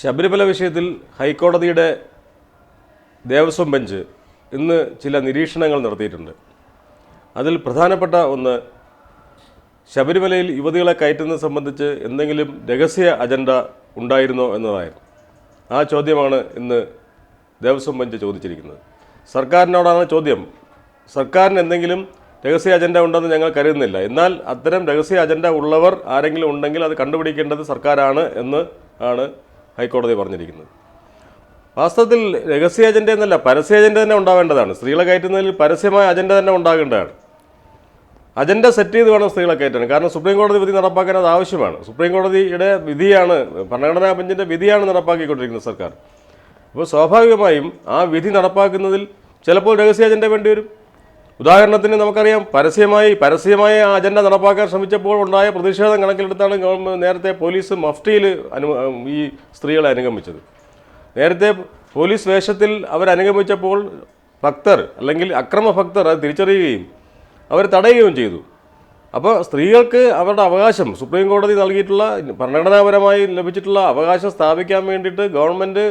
ശബരിമല വിഷയത്തിൽ ഹൈക്കോടതിയുടെ ദേവസ്വം ബെഞ്ച് ഇന്ന് ചില നിരീക്ഷണങ്ങൾ നടത്തിയിട്ടുണ്ട്. അതിൽ പ്രധാനപ്പെട്ട ഒന്ന് ശബരിമലയിൽ യുവതികളെ കയറ്റുന്നത് സംബന്ധിച്ച് എന്തെങ്കിലും രഹസ്യ അജണ്ട ഉണ്ടായിരുന്നോ എന്നതായിരുന്നു. ആ ചോദ്യമാണ് ഇന്ന് ദേവസ്വം ബെഞ്ച് ചോദിച്ചിരിക്കുന്നത്. സർക്കാരിനോടാണ് ചോദ്യം. സർക്കാരിന് എന്തെങ്കിലും രഹസ്യ അജണ്ട ഉണ്ടെന്ന് ഞങ്ങൾ കരുതുന്നില്ല. എന്നാൽ അത്തരം രഹസ്യ അജണ്ട ഉള്ളവർ ആരെങ്കിലും ഉണ്ടെങ്കിൽ അത് കണ്ടുപിടിക്കേണ്ടത് സർക്കാരാണ് എന്ന് ആണ് ഹൈക്കോടതി പറഞ്ഞിരിക്കുന്നത്. വാസ്തവത്തിൽ രഹസ്യ അജണ്ട എന്നല്ല പരസ്യ അജണ്ട തന്നെ ഉണ്ടാവേണ്ടതാണ്. സ്ത്രീകളെ കയറ്റുന്നതിൽ പരസ്യമായ അജണ്ട തന്നെ ഉണ്ടാകേണ്ടതാണ്. അജണ്ട സെറ്റ് ചെയ്ത് വേണം സ്ത്രീകളെ കയറ്റാൻ. കാരണം സുപ്രീം കോടതി വിധി നടപ്പാക്കാൻ അത് ആവശ്യമാണ്. സുപ്രീം കോടതിയുടെ വിധിയാണ് ഭരണഘടനാ ബെഞ്ചിന്റെ വിധിയാണ് നടപ്പാക്കിക്കൊണ്ടിരിക്കുന്നത് സർക്കാർ. അപ്പോൾ സ്വാഭാവികമായും ആ വിധി നടപ്പാക്കുന്നതിൽ ചിലപ്പോൾ രഹസ്യ അജണ്ട വേണ്ടി വരും. ഉദാഹരണത്തിന് നമുക്കറിയാം പരസ്യമായി പരസ്യമായി അജണ്ട നടപ്പാക്കാൻ ശ്രമിച്ചപ്പോൾ ഉണ്ടായ പ്രതിഷേധം കണക്കിലെടുത്താണ് നേരത്തെ പോലീസ് മഫ്റ്റിയിൽ അനു ഈ സ്ത്രീകളെ അനുഗമിച്ചത്. നേരത്തെ പോലീസ് വേഷത്തിൽ അവർ അനുഗമിച്ചപ്പോൾ ഭക്തർ അല്ലെങ്കിൽ അക്രമ ഭക്തർ അത് തിരിച്ചറിയുകയും അവർ തടയുകയും ചെയ്തു. അപ്പോൾ സ്ത്രീകൾക്ക് അവരുടെ അവകാശം സുപ്രീം കോടതി നൽകിയിട്ടുള്ള ഭരണഘടനാപരമായി ലഭിച്ചിട്ടുള്ള അവകാശം സ്ഥാപിക്കാൻ വേണ്ടിയിട്ട് ഗവൺമെന്റ്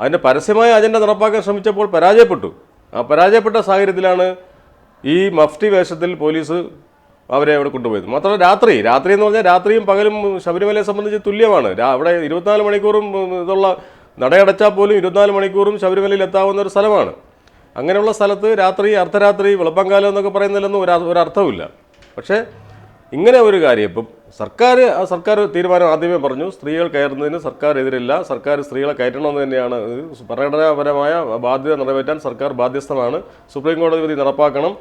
അതിന്റെ പരസ്യമായ അജണ്ട നടപ്പാക്കാൻ ശ്രമിച്ചപ്പോൾ പരാജയപ്പെട്ടു. ആ പരാജയപ്പെട്ട സാഹചര്യത്തിലാണ് ഈ മഫ്തി വേഷത്തിൽ പോലീസ് അവരെ അവിടെ കൊണ്ടുപോയത്. മാത്രമല്ല രാത്രി രാത്രി എന്ന് പറഞ്ഞാൽ രാത്രിയും പകലും ശബരിമലയെ സംബന്ധിച്ച് തുല്യമാണ്. അവിടെ ഇരുപത്തിനാല് മണിക്കൂറും ഇതുള്ള നടയടച്ചാൽ പോലും ഇരുപത്തിനാല് മണിക്കൂറും ശബരിമലയിൽ എത്താവുന്ന ഒരു സ്ഥലമാണ്. അങ്ങനെയുള്ള സ്ഥലത്ത് രാത്രി അർദ്ധരാത്രി വെളുപ്പംകാലം എന്നൊക്കെ പറയുന്നതിലൊന്നും ഒരു ഒരു അർത്ഥവുമില്ല. പക്ഷേ ഇങ്ങനെ ഒരു കാര്യം ഇപ്പം സർക്കാർ സർക്കാർ തീരുമാനം ആദ്യമേ പറഞ്ഞു സ്ത്രീകൾ കയറുന്നതിന് സർക്കാർ എതിരില്ല സർക്കാർ സ്ത്രീകളെ കയറ്റണമെന്ന് തന്നെയാണ് പ്രകടനപരമായ ബാധ്യത നിറവേറ്റാൻ സർക്കാർ ബാധ്യസ്ഥമാണ് സുപ്രീം കോടതി വിധി നടപ്പാക്കണം.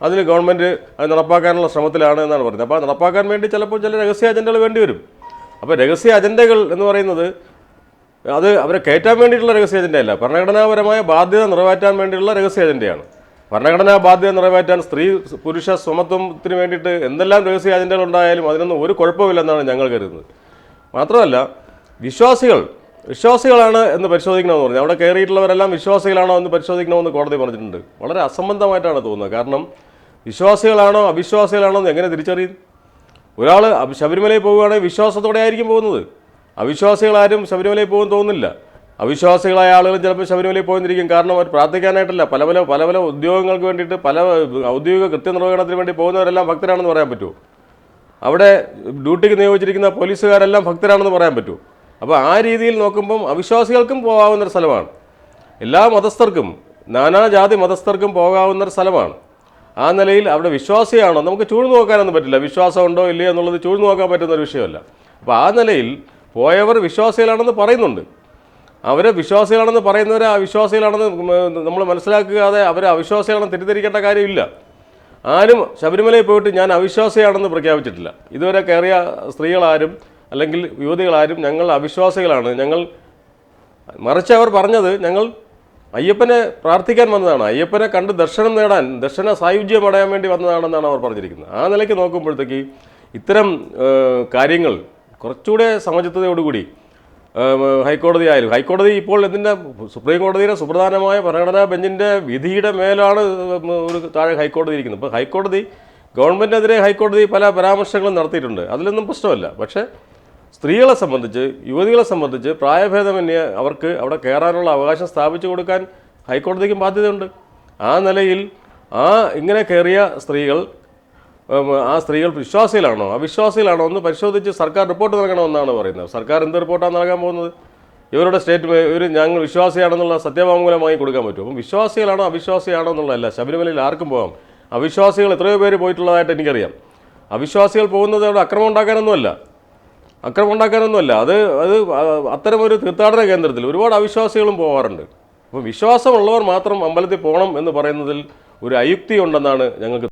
അതിന് ഗവൺമെന്റ് അത് നടപ്പാക്കാനുള്ള ശ്രമത്തിലാണ് എന്നാണ് പറയുന്നത് അപ്പോൾ നടപ്പാക്കാൻ വേണ്ടി ചിലപ്പോൾ ചില രഹസ്യ അജണ്ടകൾ വേണ്ടി വരും. അപ്പോൾ രഹസ്യ അജണ്ടകൾ എന്ന് പറയുന്നത് അത് അവരെ കയറ്റാൻ വേണ്ടിയിട്ടുള്ള രഹസ്യ അജണ്ടയല്ല ഭരണഘടനാപരമായ ബാധ്യത നിറവേറ്റാൻ വേണ്ടിയുള്ള രഹസ്യ അജണ്ടയാണ്. ഭരണഘടനാ ബാധ്യത നിറവേറ്റാൻ സ്ത്രീ പുരുഷ സമത്വത്തിന് വേണ്ടിയിട്ട് എന്തെല്ലാം രഹസ്യ അജണ്ടകൾ ഉണ്ടായാലും അതിനൊന്നും ഒരു കുഴപ്പമില്ലെന്നാണ് ഞങ്ങൾ കരുതുന്നത്. മാത്രമല്ല വിശ്വാസികൾ വിശ്വാസികളാണ് എന്ന് പരിശോധിക്കണമെന്ന് പറഞ്ഞു. അവിടെ കയറിയിട്ടുള്ളവരെല്ലാം വിശ്വാസികളാണോ എന്ന് പരിശോധിക്കണമെന്ന് കോടതി പറഞ്ഞിട്ടുണ്ട്. വളരെ അസംബന്ധമായിട്ടാണ് തോന്നുന്നത്. കാരണം വിശ്വാസികളാണോ അവിശ്വാസികളാണോ എന്ന് എങ്ങനെ തിരിച്ചറിയും? ഒരാൾ ശബരിമലയിൽ പോവുകയാണെങ്കിൽ വിശ്വാസത്തോടെ ആയിരിക്കും പോകുന്നത് അവിശ്വാസികളാരും ശബരിമലയിൽ പോകുമെന്ന് തോന്നുന്നില്ല. അവിശ്വാസികളായ ആളുകൾ ചിലപ്പോൾ ശബരിമലയിൽ പോയിരിക്കും കാരണം അവർ പ്രാർത്ഥിക്കാനായിട്ടല്ല. പല പല പല പല ഉദ്യോഗങ്ങൾക്ക് വേണ്ടിയിട്ട് പല ഔദ്യോഗിക കൃത്യനിർവഹണത്തിന് വേണ്ടി പോകുന്നവരെല്ലാം ഭക്തരാണെന്ന് പറയാൻ പറ്റുമോ അവിടെ ഡ്യൂട്ടിക്ക് നിയോഗിച്ചിരിക്കുന്ന പോലീസുകാരെല്ലാം ഭക്തരാണെന്ന് പറയാൻ പറ്റുമോ അപ്പോൾ ആ രീതിയിൽ നോക്കുമ്പം അവിശ്വാസികൾക്കും പോകാവുന്ന ഒരു സ്ഥലമാണ്. എല്ലാ മതസ്ഥർക്കും നാനാജാതി മതസ്ഥർക്കും പോകാവുന്ന ഒരു സ്ഥലമാണ്. ആ നിലയിൽ അവിടെ വിശ്വാസിയാണോ? നമുക്ക് ചൂഴ്ന്നു നോക്കാനൊന്നും പറ്റില്ല. വിശ്വാസമുണ്ടോ ഇല്ലയോ എന്നുള്ളത് ചൂഴ്ന്നു നോക്കാൻ പറ്റുന്ന ഒരു വിഷയമല്ല. അപ്പോൾ ആ നിലയിൽ പോയവർ വിശ്വാസികളാണെന്ന് പറയുന്നുണ്ട്. അവരെ വിശ്വാസികളാണെന്ന് പറയുന്നവരെ അവിശ്വാസികളാണെന്ന് നമ്മൾ മനസ്സിലാക്കാതെ അവരെ അവിശ്വാസികളാണെന്ന് തെറ്റിദ്ധരിക്കേണ്ട കാര്യമില്ല. ആരും ശബരിമലയിൽ പോയിട്ട് ഞാൻ അവിശ്വാസിയാണെന്ന് പ്രഖ്യാപിച്ചിട്ടില്ല. ഇതുവരെ കയറിയ സ്ത്രീകളാരും അല്ലെങ്കിൽ യുവതികളാരും ഞങ്ങൾ അവിശ്വാസികളാണ്. ഞങ്ങൾ മറിച്ച് അവർ പറഞ്ഞത് ഞങ്ങൾ അയ്യപ്പനെ പ്രാർത്ഥിക്കാൻ വന്നതാണ്. അയ്യപ്പനെ കണ്ട് ദർശനം നേടാൻ ദർശന സായുജ്യം അടയാൻ വേണ്ടി വന്നതാണെന്നാണ് അവർ പറഞ്ഞിരിക്കുന്നത്. ആ നിലയ്ക്ക് നോക്കുമ്പോഴത്തേക്ക് ഇത്തരം കാര്യങ്ങൾ കുറച്ചുകൂടെ സമചിത്തതയോടുകൂടി ഹൈക്കോടതി ആയാലും. ഹൈക്കോടതി ഇപ്പോൾ ഇതിന്റെ സുപ്രീം കോടതിയുടെ സുപ്രധാനമായ ഭരണഘടനാ ബെഞ്ചിന്റെ വിധിയുടെ മേലാണ് ഒരു താഴെ ഹൈക്കോടതി ഇരിക്കുന്നത്. ഇപ്പോൾ ഹൈക്കോടതി ഗവൺമെന്റിനെതിരെ ഹൈക്കോടതി പല പരാമർശങ്ങളും നടത്തിയിട്ടുണ്ട്. അതിലൊന്നും പ്രശ്നമല്ല. പക്ഷേ സ്ത്രീകളെ സംബന്ധിച്ച് യുവതികളെ സംബന്ധിച്ച് പ്രായഭേദമന്യേ അവർക്ക് അവിടെ കയറാനുള്ള അവകാശം സ്ഥാപിച്ചു കൊടുക്കാൻ ഹൈക്കോടതിക്കും ബാധ്യതയുണ്ട്. ആ നിലയിൽ ആ ഇങ്ങനെ കയറിയ സ്ത്രീകൾ ആ സ്ത്രീകൾ വിശ്വാസികളാണോ അവിശ്വാസികളാണോ ഒന്ന് പരിശോധിച്ച് സർക്കാർ റിപ്പോർട്ട് നൽകണമെന്നാണ് പറയുന്നത്. സർക്കാർ എന്ത് റിപ്പോർട്ടാണ് നൽകാൻ പോകുന്നത്? ഇവരുടെ സ്റ്റേറ്റ് ഇവർ ഞങ്ങൾ വിശ്വാസിയാണെന്നുള്ള സത്യവാങ്മൂലമായി കൊടുക്കാൻ പറ്റും. അപ്പം വിശ്വാസികളാണോ അവിശ്വാസിയാണോ എന്നുള്ളതല്ല ശബരിമലയിൽ ആർക്കും പോകാം അവിശ്വാസികൾ എത്രയോ പേര് പോയിട്ടുള്ളതായിട്ട് എനിക്കറിയാം. അവിശ്വാസികൾ പോകുന്നത് അവിടെ അക്രമം ഉണ്ടാക്കാനൊന്നുമല്ല. അക്രമം ഉണ്ടാക്കാനൊന്നുമല്ല. അത് അത് അത്തരമൊരു തീർത്ഥാടന കേന്ദ്രത്തിൽ ഒരുപാട് അവിശ്വാസികളും പോകാറുണ്ട് അപ്പം വിശ്വാസമുള്ളവർ മാത്രം അമ്പലത്തിൽ പോകണം എന്ന് പറയുന്നതിൽ ഒരു അയുക്തി ഉണ്ടെന്നാണ് ഞങ്ങൾക്ക്